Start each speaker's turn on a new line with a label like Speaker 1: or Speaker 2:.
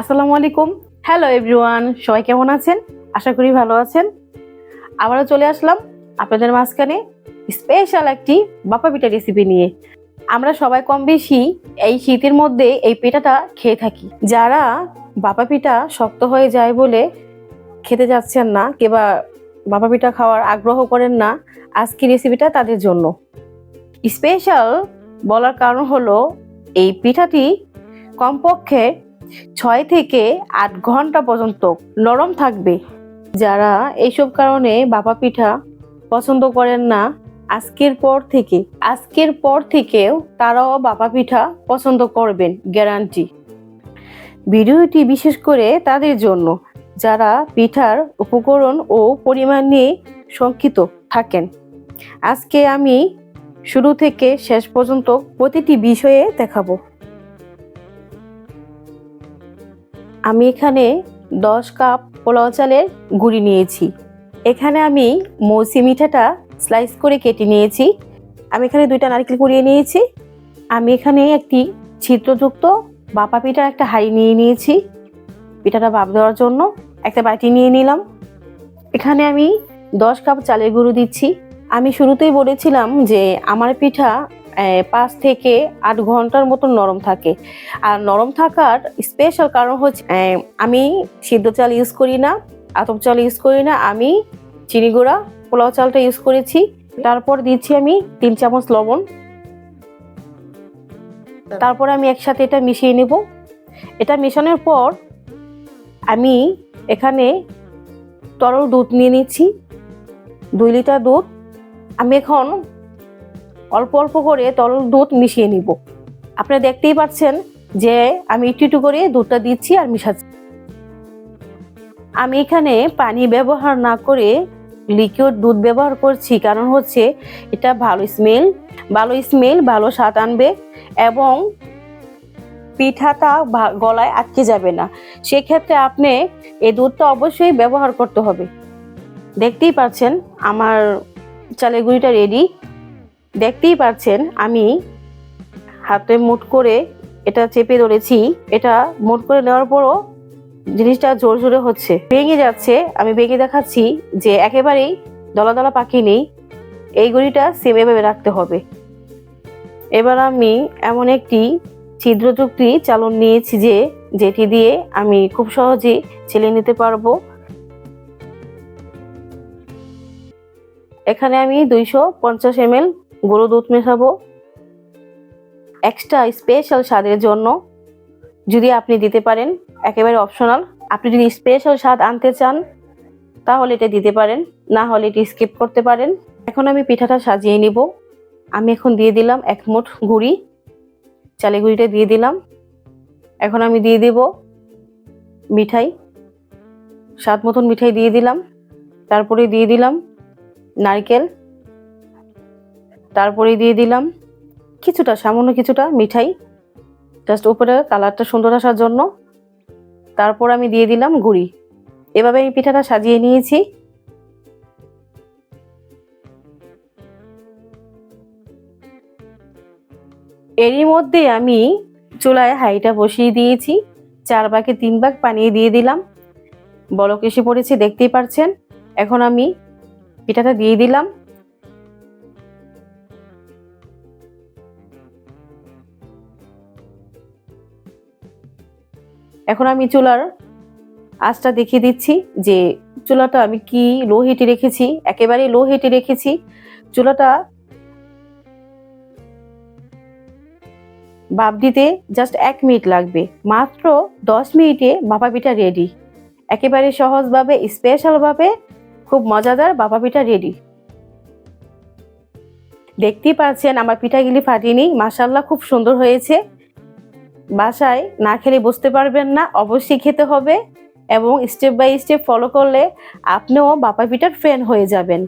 Speaker 1: আসসালামু আলাইকুম। Hello everyone সবাই কেমন আছেন? আশা করি ভালো আছেন। আবারও চলে আসলাম আপনাদের মাঝখানে স্পেশাল একটি বাপা পিঠা রেসিপি নিয়ে। আমরা সবাই কম বেশি এই শীতের মধ্যে এই পিঠাটা খেয়ে থাকি। যারা বাপা পিঠা শক্ত হয়ে যায় বলে খেতে যাচ্ছেন না কিংবা বাপা পিঠা খাওয়ার আগ্রহ করেন না, আজকের রেসিপিটা তাদের জন্য। স্পেশাল বলার কারণ হলো এই পিঠাটি কমপক্ষে ছয় থেকে আট ঘণ্টা পর্যন্ত নরম থাকবে। যারা এইসব কারণে বাবা পিঠা পছন্দ করেন না, আজকের পর থেকে, আজকের পর থেকেও তারাও বাবা পিঠা পছন্দ করবেন, গ্যারান্টি। ভিডিওটি বিশেষ করে তাদের জন্য, যারা পিঠার উপকরণ ও পরিমাণ নিয়ে শঙ্কিত থাকেন। আজকে আমি শুরু থেকে শেষ পর্যন্ত প্রতিটি বিষয়ে দেখাবো। আমি এখানে দশ কাপ পোলাও চালের গুঁড়ি নিয়েছি। এখানে আমি মৌসি মিঠাটা স্লাইস করে কেটে নিয়েছি। আমি এখানে দুইটা নারকেল কুড়িয়ে নিয়েছি। আমি এখানে একটি ছিদ্রযুক্ত বাপা পিঠার একটা হাঁড়ি নিয়ে নিয়েছি। পিঠাটা ভাপ দেওয়ার জন্য একটা বাটি নিয়ে নিলাম। এখানে আমি দশ কাপ চালের গুঁড়ো দিচ্ছি। আমি শুরুতেই বলেছিলাম যে আমার পিঠা পাঁচ থেকে আট ঘণ্টার মতো নরম থাকে। আর নরম থাকার স্পেশাল কারণ হচ্ছে আমি সিদ্ধ চাল ইউজ করি না, আতপ চাল ইউজ করি না, আমি চিনি গুঁড়া, পোলাও চালটা ইউজ করেছি। তারপর দিচ্ছি আমি তিন চামচ লবণ। তারপর আমি একসাথে এটা মিশিয়ে নেব। এটা মেশানোর পর আমি এখানে তরল দুধ নিয়ে নিচ্ছি। দুই লিটার দুধ। আমি এখন অল্প অল্প করে তরল দুধ মিশিয়ে নিব। আপনারা দেখতেই পাচ্ছেন যে আমি একটু একটু করে দুধটা দিচ্ছি আর মিশাচ্ছি। আমি এখানে পানি ব্যবহার না করে লিকুইড দুধ ব্যবহার করছি, কারণ হচ্ছে এটা ভালো স্মেল ভালো স্মেল ভালো স্বাদ আনবে এবং পিঠাটা গলায় আটকে যাবে না। সেক্ষেত্রে আপনি এই দুধটা অবশ্যই ব্যবহার করতে হবে। দেখতেই পাচ্ছেন আমার চালের গুঁড়িটা রেডি দেখতেই পাচ্ছেন আমি হাতে মুট করে এটা চেপে ধরেছি। এটা মুট করে নেওয়ার পরও জিনিসটা জোর জোরে হচ্ছে। ভেঙে যাচ্ছে, আমি ভেঙে দেখাচ্ছি যে একেবারেই দলা দলা পাখি নেই। এই গুঁড়িটা সেম এভাবে রাখতে হবে। এবার আমি এমন একটি ছিদ্রযুক্তি চালন নিয়েছি যে, যেটি দিয়ে আমি খুব সহজেই ছেলে নিতে পারব। এখানে আমি দুইশো পঞ্চাশ এম গরু দুধ মেশাবো। এক্সট্রা স্পেশাল স্বাদের জন্য যদি আপনি দিতে পারেন, একেবারে অপশনাল আপনি যদি স্পেশাল স্বাদ আনতে চান, তাহলে এটা দিতে পারেন। না হলে এটি স্কিপ করতে পারেন। এখন আমি পিঠাটা সাজিয়ে নিব। আমি এখন দিয়ে দিলাম এক মুঠ গুঁড়ি। চালে গুঁড়িটা দিয়ে দিলাম। এখন আমি দিয়ে দেব মিঠাই। স্বাদ মতন মিঠাই দিয়ে দিলাম। তারপরে দিয়ে দিলাম নারকেল। তারপরে দিয়ে দিলাম কিছুটা, সামান্য কিছুটা মিঠাই। জাস্ট উপরে কালারটা সুন্দর আসার জন্য। তারপর আমি দিয়ে দিলাম গুড়ি। এভাবে আমি পিঠাটা সাজিয়ে নিয়েছি। এরই মধ্যে আমি চুলায় হাঁড়িটা বসিয়ে দিয়েছি। চার ভাগে তিন ভাগ পানি দিয়ে দিলাম। বলক এসে পড়েছে, দেখতেই পারছেন। এখন আমি পিঠাটা দিয়ে দিলাম। এখন আমি চুলার আঁচটা দেখিয়ে দিচ্ছি যে চুলাটা আমি কি লো হিটে রেখেছি, একেবারে লো হিটে রেখেছি। চুলাটা বাপ দিতে জাস্ট এক মিনিট লাগবে। মাত্র দশ মিনিটে বাবা পিঠা রেডি একেবারে সহজভাবে স্পেশালভাবে খুব মজাদার বাবা পিঠা রেডি দেখতেই পাচ্ছেন, আমার পিঠাগুলি ফাটিনি মাসাল্লাহ খুব সুন্দর হয়েছে। বাসায় না খেলে বুঝতে পারবেন না, অবশ্যই খেতে হবে এবং স্টেপ বাই স্টেপ ফলো করলে আপনিও বাপা পিঠার ফ্যান হয়ে যাবেন।